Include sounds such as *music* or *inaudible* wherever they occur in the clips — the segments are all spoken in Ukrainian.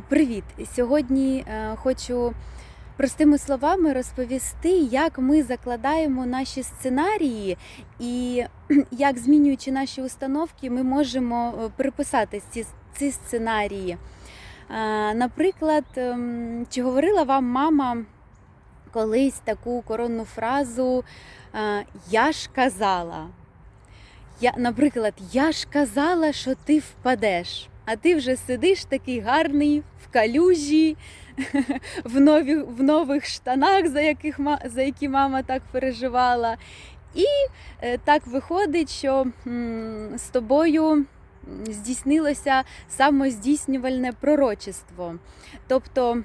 Привіт! Сьогодні е, хочу простими словами розповісти, як ми закладаємо наші сценарії і *clears throat* як, змінюючи наші установки, ми можемо е, переписати ці, ці сценарії. Е, Наприклад, ем, чи говорила вам мама колись таку коронну фразу Я ж казала. Я, наприклад, я ж казала, що ти впадеш, а ти вже сидиш такий гарний в калюжі, *laughs* в, нові, в нових штанах, за, яких, за які мама так переживала. І е, так виходить, що з тобою здійснилося самоздійснювальне пророчество. Тобто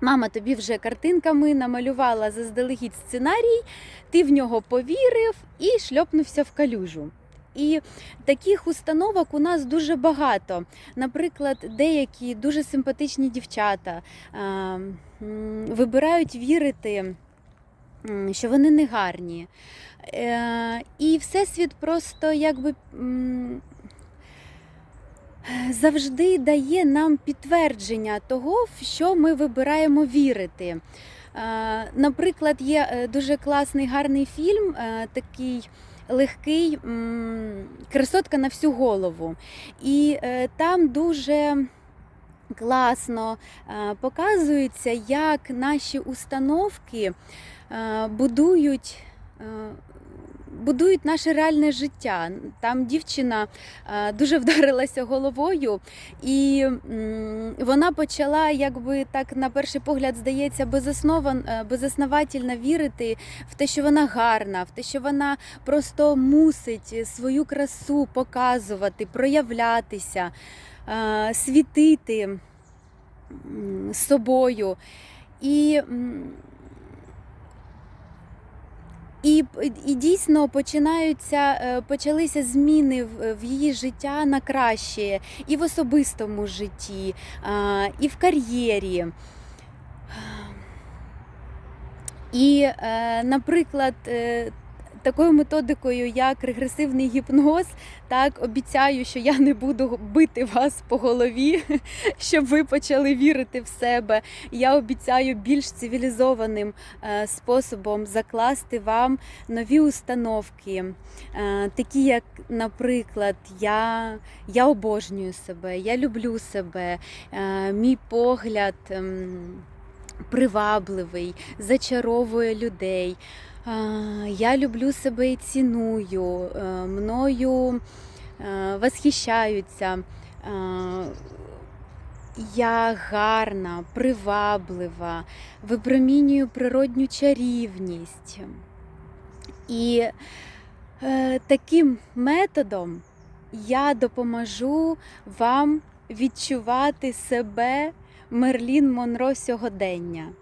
мама тобі вже картинками намалювала заздалегідь сценарій, ти в нього повірив і шльопнувся в калюжу. І таких установок у нас дуже багато. Наприклад, деякі дуже симпатичні дівчата вибирають вірити, що вони не гарні. Е, І Всесвіт просто якби. Завжди дає нам підтвердження того, в що ми вибираємо вірити. Е, Наприклад, є е, дуже класний гарний фільм, такий легкий красотка на всю голову. І е, там дуже класно е, показується, як наші установки е, будують. Будують наше реальне життя. Там дівчина е, дуже *laughs* вдарилася головою, і вона почала, якби так на перший погляд здається, е, безосновательно вірити в те, що вона гарна, в те, що вона просто мусить свою красу показувати, проявлятися, е, світити собою. І, і, і дійсно починаються, е, почалися зміни в, її життя на краще і в особистому житті, і в кар'єрі. І, е, наприклад, е, такою методикою, як регресивний гіпноз, так обіцяю, що я не буду бити вас по голові, *laughs* щоб ви почали вірити в себе. Я обіцяю більш цивілізованим е, способом закласти вам нові установки, е, такі як, наприклад, я, я обожнюю себе, я люблю себе, е, мій погляд. Привабливий, зачаровує людей. Я люблю себе і ціную, е, мною е, восхищаються. Я гарна, приваблива, випромінюю природню чарівність. І е, таким методом я допоможу вам відчувати себе Мерлін Монро сьогодення.